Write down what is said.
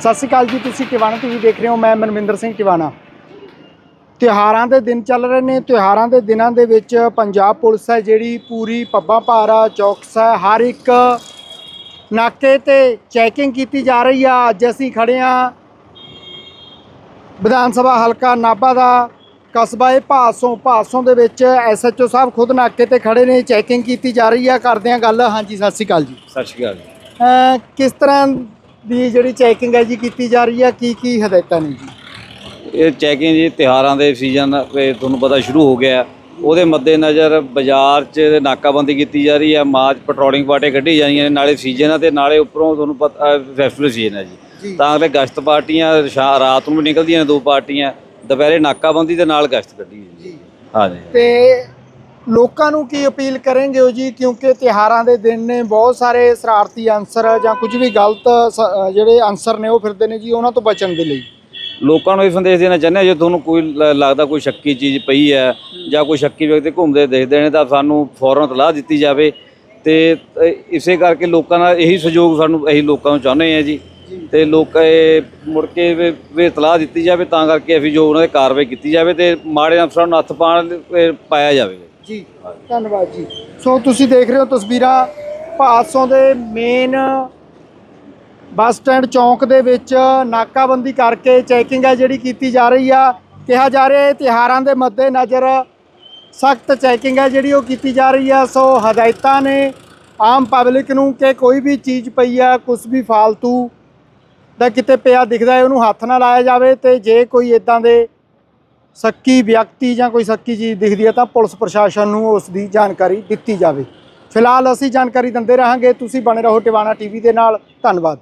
ਸਤਿ ਸ਼੍ਰੀ ਅਕਾਲ ਜੀ ਤੁਸੀਂ ਟਿਵਾਣਾ ਟੀਵੀ ਦੇਖ ਰਹੇ ਹੋ ਮੈਂ ਮਨਵਿੰਦਰ ਸਿੰਘ ਟਿਵਾਣਾ। ਤਿਉਹਾਰਾਂ ਦੇ ਦਿਨ ਚੱਲ ਰਹੇ ਨੇ ਤਿਉਹਾਰਾਂ ਦੇ ਦਿਨਾਂ ਦੇ ਵਿੱਚ ਪੰਜਾਬ ਪੁਲਿਸ ਹੈ ਜਿਹੜੀ ਪੂਰੀ ਪੱਬਾਂ ਭਾਰਾ ਚੌਕਸ ਹੈ ਹਰ ਇੱਕ ਨਾਕੇ ਤੇ ਚੈਕਿੰਗ ਕੀਤੀ ਜਾ ਰਹੀ ਆ। ਅੱਜ ਅਸੀਂ ਖੜੇ ਆ ਵਿਧਾਨ ਸਭਾ ਹਲਕਾ ਨਾਭਾ ਦਾ ਕਸਬਾ ਇਹ ਭਾਸੋਂ ਭਾਸੋਂ ਦੇ ਵਿੱਚ ਐਸਐਚਓ ਸਾਹਿਬ ਖੁਦ ਨਾਕੇ ਤੇ ਖੜੇ ਨੇ ਚੈਕਿੰਗ ਕੀਤੀ ਜਾ ਰਹੀ ਆ ਕਰਦੇ ਆ ਗੱਲ। ਹਾਂਜੀ ਸਤਿ ਸ਼੍ਰੀ ਅਕਾਲ ਜੀ। ਸਤਿ ਸ਼੍ਰੀ ਅਕਾਲ ਅਹ ਕਿਸ ਤਰ੍ਹਾਂ ਦੀ ਜਿਹੜੀ ਚੈਕਿੰਗ ਹੈ ਜੀ ਕੀਤੀ ਜਾ ਰਹੀ ਹੈ ਕੀ ਕੀ ਹਦਾਇਤਾਂ ਨੇ ਜੀ? ਇਹ ਚੈਕਿੰਗ ਜੀ ਤਿਉਹਾਰਾਂ ਦੇ ਸੀਜ਼ਨ ਤੇ ਤੁਹਾਨੂੰ ਪਤਾ ਸ਼ੁਰੂ ਹੋ ਗਿਆ ਉਹਦੇ ਮੱਦੇਨਜ਼ਰ ਬਾਜ਼ਾਰ 'ਚ ਨਾਕਾਬੰਦੀ ਕੀਤੀ ਜਾ ਰਹੀ ਹੈ ਮਾਰਚ ਪੈਟਰੋਲਿੰਗ ਪਾਰਟੀਆਂ ਕੱਢੀ ਜਾਂਦੀਆਂ ਨੇ ਨਾਲੇ ਸੀਜ਼ਨ ਆ ਤੇ ਨਾਲੇ ਉੱਪਰੋਂ ਤੁਹਾਨੂੰ ਪਤਾ ਫੈਸਟੀਵਲ ਸੀਜ਼ਨ ਹੈ ਜੀ। ਤਾਂ ਅਗਲੇ ਗਸ਼ਤ ਪਾਰਟੀਆਂ ਰਾਤ ਨੂੰ ਵੀ ਨਿਕਲਦੀਆਂ ਨੇ ਦੋ ਪਾਰਟੀਆਂ ਦੁਪਹਿਰੇ ਨਾਕਾਬੰਦੀ ਦੇ ਨਾਲ ਗਸ਼ਤ ਕੱਢੀ ਹੈ। ਜੀ। ਹਾਂਜੀ। ਤੇ ਲੋਕਾਂ ਨੂੰ ਕੀ ਅਪੀਲ ਕਰਨਗੇ ਹੋ ਜੀ? ਕਿਉਂਕਿ ਤਿਹਾਰਾਂ ਦੇ ਦਿਨ ਨੇ ਬਹੁਤ ਸਾਰੇ ਸ਼ਰਾਰਤੀ ਅਨਸਰ ਜਾਂ ਕੁਝ ਵੀ ਗਲਤ ਸ- ਜਿਹੜੇ ਅਨਸਰ ਨੇ ਉਹ ਫਿਰਦੇ ਨੇ ਜੀ ਉਹਨਾਂ ਤੋਂ ਬਚਣ ਦੇ ਲਈ। ਲੋਕਾਂ ਨੂੰ ਇਹ ਸੰਦੇਸ਼ ਦੇਣਾ ਚਾਹੁੰਦੇ ਹਾਂ ਜੇ ਤੁਹਾਨੂੰ ਕੋਈ ਲ- ਲੱਗਦਾ ਕੋਈ ਸ਼ੱਕੀ ਚੀਜ਼ ਪਈ ਹੈ ਜਾਂ ਕੋਈ ਸ਼ੱਕੀ ਵਿਅਕਤੀ ਘੁੰਮਦੇ ਦੇਖਦੇ ਨੇ ਤਾਂ ਸਾਨੂੰ ਫੌਰਨ ਤਲਾਹ ਦਿੱਤੀ ਜਾਵੇ ਤੇ ਅ, ਇਸੇ ਕਰਕੇ ਲੋਕਾਂ ਦਾ ਇਹੀ ਸਹਿਯੋਗ ਸਾਨੂੰ ਅਸੀਂ ਲੋਕਾਂ ਨੂੰ ਚਾਹੁੰਦੇ ਹਾਂ ਜੀ। ਤੇ ਲੋਕ ਇਹ ਮੁੜ ਕੇ ਵੀ ਵੀ ਇਤਲਾਹ ਦਿੱਤੀ ਜਾਵੇ ਤਾਂ ਕਰਕੇ ਅਸੀਂ ਜੋ ਉਹਨਾਂ ਦੇ ਕਾਰਵਾਈ ਕੀਤੀ ਜਾਵੇ ਤੇ ਮਾੜੇ ਅਫਸਰਾਂ ਨੂੰ ਹੱਥ ਪਾਣ ਪਾਇਆ ਜਾਵੇ। ਜੀ। ਧੰਨਵਾਦ ਜੀ। ਸੋ ਤੁਸੀਂ ਦੇਖ ਰਹੇ ਹੋ ਤਸਵੀਰਾਂ ਭਾਦਸੋਂ ਦੇ ਮੇਨ ਬੱਸ ਸਟੈਂਡ ਚੌਂਕ ਦੇ ਵਿੱਚ ਨਾਕਾਬੰਦੀ ਕਰਕੇ ਚੈਕਿੰਗ ਹੈ ਜਿਹੜੀ ਕੀਤੀ ਜਾ ਰਹੀ ਆ। ਕਿਹਾ ਜਾ ਰਿਹਾ ਹੈ ਤਿਹਾਰਾਂ ਦੇ ਮੱਦੇ ਨਜ਼ਰ ਸਖਤ ਚੈਕਿੰਗ ਹੈ ਜਿਹੜੀ ਉਹ ਕੀਤੀ ਜਾ ਰਹੀ ਆ। ਸੋ ਹਦਾਇਤਾਂ ਨੇ ਆਮ ਪਬਲਿਕ ਨੂੰ ਕਿ ਕੋਈ ਵੀ ਚੀਜ਼ ਪਈ ਆ ਕੁਝ ਵੀ ਫਾਲਤੂ ਦਾ ਕਿਤੇ ਪਿਆ ਦਿਖਦਾ ਹੈ ਉਹਨੂੰ ਹੱਥ ਨਾ ਲਾਇਆ ਜਾਵੇ ਤੇ ਜੇ ਕੋਈ ਇਦਾਂ ਦੇ ਸੱਕੀ ਵਿਅਕਤੀ ਜਾਂ ਕੋਈ ਸੱਕੀ ਚੀਜ਼ ਦਿਖਦੀ ਹੈ ਤਾਂ ਪੁਲਿਸ ਪ੍ਰਸ਼ਾਸਨ ਨੂੰ ਉਸ ਦੀ ਜਾਣਕਾਰੀ ਦਿੱਤੀ ਜਾਵੇ। ਫਿਲਹਾਲ ਅਸੀਂ ਜਾਣਕਾਰੀ ਦਿੰਦੇ ਰਹਾਂਗੇ। ਤੁਸੀਂ ਬਣੇ ਰਹੋ ਟਿਵਾਣਾ ਟੀਵੀ ਦੇ ਨਾਲ। ਧੰਨਵਾਦ।